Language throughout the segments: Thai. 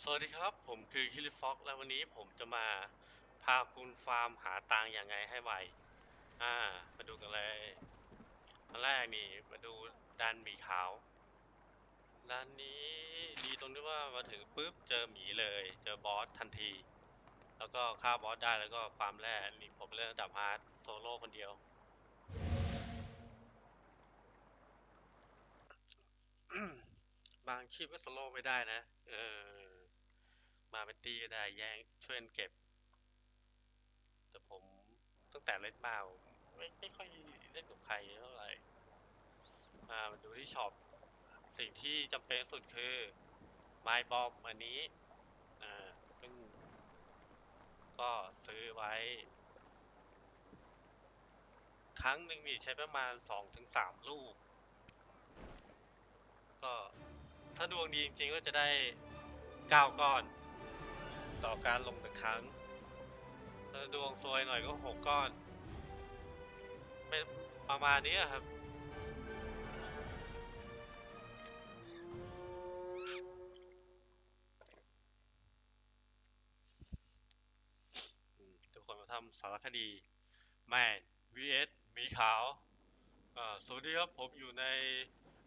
สวัสดีครับ ผมคือคิริฟ็อกและวันนี้ผมจะมาพาคุณฟาร์มหาตังค์ยังไงให้ไว อ่า มาดูกันเลยอันแรกนี่มาดูด้านหมีขาว ด้านนี้ดีตรงที่ว่ามาถึงปุ๊บเจอหมีเลย เจอบอสทันที แล้วก็ฆ่าบอสได้แล้วก็ฟาร์มแร่นี่ผมเล่นระดับฮาร์ดโซโล่คนเดียว บางชีพก็โซโล่ไม่ได้นะ เออ มาเป็นตีก็ได้แย่งช่วยกันเก็บ แต่ผมตั้งแต่เล่นมาไม่ไม่ค่อยเล่นกับใครเท่าไหร่ มาดูที่ช็อป สิ่งที่จำเป็นสุดคือไม้บอมอันนี้อ่าซึ่งก็ซื้อไว้ ครั้งหนึ่งนี่ใช้ประมาณ 2-3 ลูก ก็ถ้าดวงดีจริงๆก็จะได้ 9 ก้อน ต่อการลงแต่ครั้งดวงซวยหน่อยก็หกก้อนเป็นประมาณนี้ครับทุกคนมาทำสารคดีแมน vs มีขาวสวัสดีครับ ผมอยู่ใน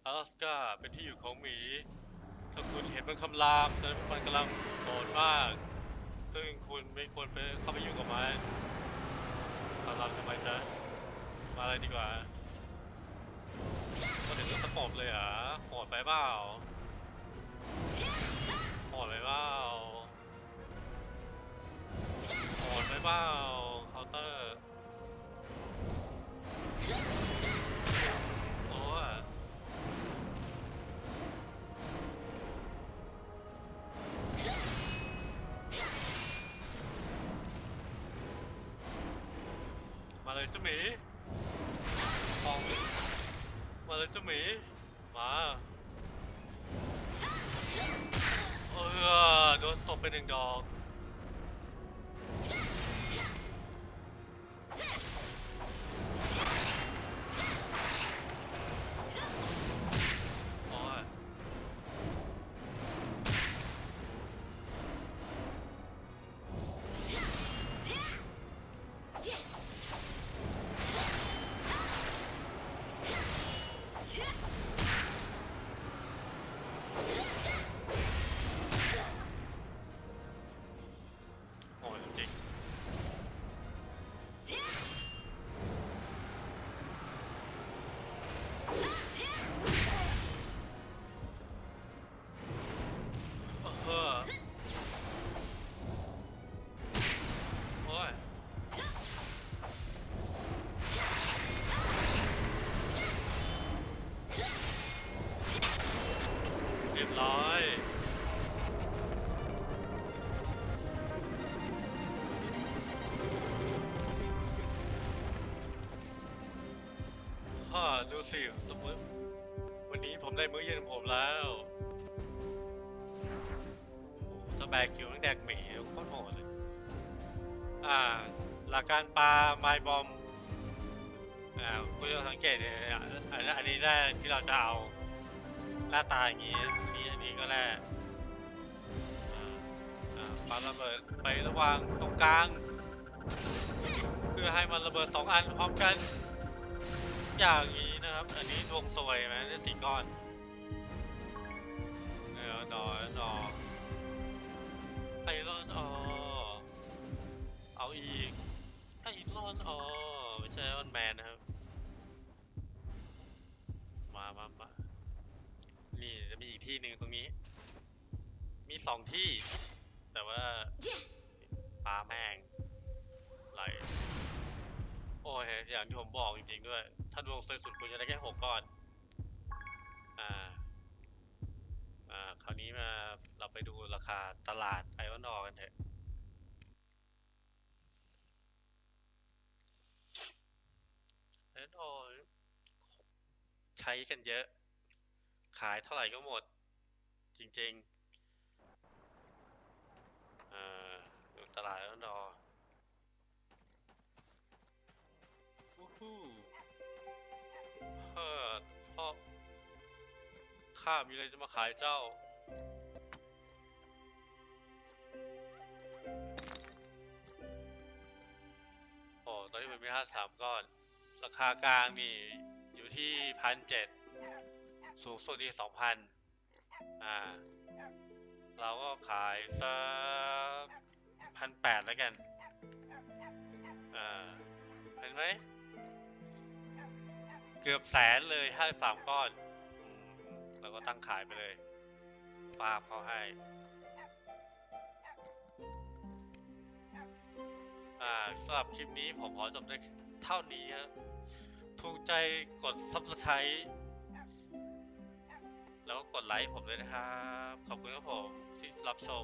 阿拉สกาเป็นที่อยู่ของหมีถ้าคุณเห็นเป็นคำรามแสดงว่ามันกำลังโกรธมาก ซึ่งคุณไม่ควรไปเข้าไปยุ่งกับมันคำรามทำไมจ๊ะมาอะไรดีกว่าก็ถึงกับตะปบเลยอะโหดไปเปล่าโหดไปเปล่าโหดไปเปล่า เลยเจ้าหมีมองมาเลยเจ้าหมี มาเออโดนตบไปหนึ่งดอก ดูสิสมมติวันนี้ผมได้มื้อเย็นของผมแล้วถ้าแบกคิวต้องแดกหมีโคตรโหดเลย อ่า หลักการปลาไม้บอม อ่าคุณจะสังเกตเนี่ยอันนี้แรกที่เราจะเอาหน้าตาอย่างนี้อันนี้อันนี้ก็แรกอ่าอ่าปาระเบิดไประหว่างตรงกลาง เพื่อให้มันระเบิดสองอันพร้อมกัน อย่างนี้ นะครับ อันนี้ดวงสวยไหมได้สี่ก้อนเออดอดอไอรอนออเอาอีกไอรอนออไม่ใช่ไอรอนแมนนะครับ มามามานี่จะมีอีกที่หนึ่งตรงนี้ มีสองที่ แต่ว่าปลาแม่งไหลโอย่างที่ผมบอกจริงๆด้วย ถ้าดวงสวยสุดคุณจะได้แค่หกก้อน อ่า อ่า คราวนี้มาเราไปดูราคาตลาดไอรอนออกันเถอะไอรอนออใช้กันเยอะ ขายเท่าไหร่ก็หมด จริงๆ อ่า ดูตลาดไอรอนออ ข้าพ่อข้ามีอะไรจะมาขายเจ้า โอ้ตอนนี้มันมีห้าสามก้อน ราคากลางนี่อยู่ที่พันเจ็ดสูงสุดที่สองพันอ่า เราก็ขายสักพันแปดแล้วกัน อ่า เห็นไหม เกือบแสนเลยห้าสามก้อนอืมเราก็ตั้งขายไปเลยปาบเขาให้ อ่าสำหรับคลิปนี้ผมขอจบได้เท่านี้ครับถูกใจกด subscribe แล้วก็กดไลค์ผมด้วยนะครับ ขอบคุณครับผมที่รับชม